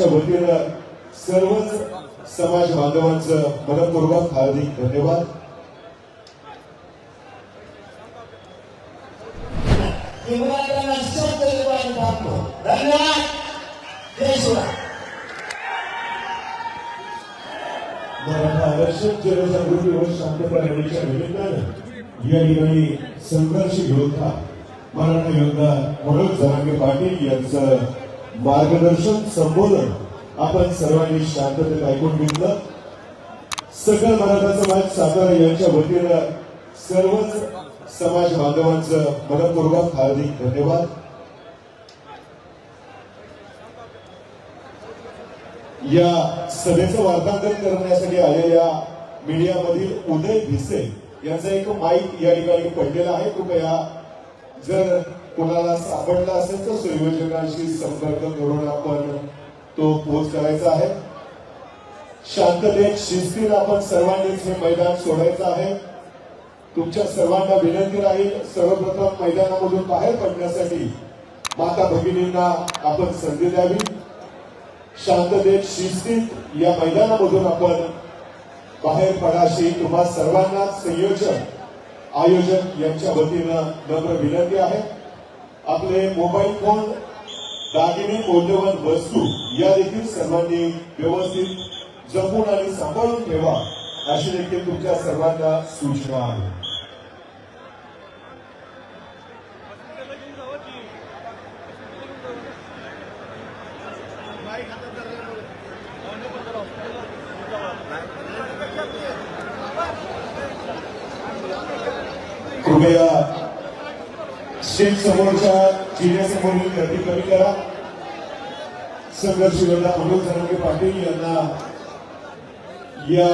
यांच्या वतीनं सर्वच समाज बांधवांचं मनपूर्वक हार्दिक धन्यवाद. युवराजांना शब्द निर्माण टाकतो धन्यवाद. जय शिवराय. मराठा आरक्षण जनजागृती व शांतता रॅलीच्या निमित्तानं या ठिकाणी संघर्ष योद्धा मराठा योद्धा मनोज जरांगे पाटील यांचं मार्गदर्शन संबोधन. आपण सर्वांनी शांततेत ऐकून घेतलं. सकल मराठा समाज सातारा यांच्या वतीनं सर्वच समाज बांधवांचं मनपूर्वक हार्दिक धन्यवाद. या सभेचं वार्तांकन करण्यासाठी आलेल्या मीडियामधील उदय भिसे यांचा एक माईक या ठिकाणी पडलेला आहे. कृपया जर कोणाला सापडला असेल तर संयोजकांशी संपर्क करून आपण तो पोच करायचा आहे. शांततेत शिस्तीत आपण सर्वांनीच हे मैदान सोडायचं आहे. तुमच्या सर्वांना विनंती राहील सर्वप्रथम मैदानामधून बाहेर पडण्यासाठी माता भगिनींना आपण संधी द्यावी. शांततेत शिस्तीत या मैदानामधून आपण बाहेर पडाशी तुम्हा सर्वांना संयोजक आयोजक यांच्या वतीनं नम्र विनंती आहे. आपले मोबाईल फोन दागिने मौल्यवान वस्तू या देखील सर्वांनी व्यवस्थित जपून आणि सांभाळून ठेवा अशी देखील तुमच्या सर्वांना सूचना आहे. कृपया सीट समोरच्या जिल्ह्यासमोरील गर्दी कमी करा. संघर्ष योद्धा मनोज जरांगे पाटील यांना या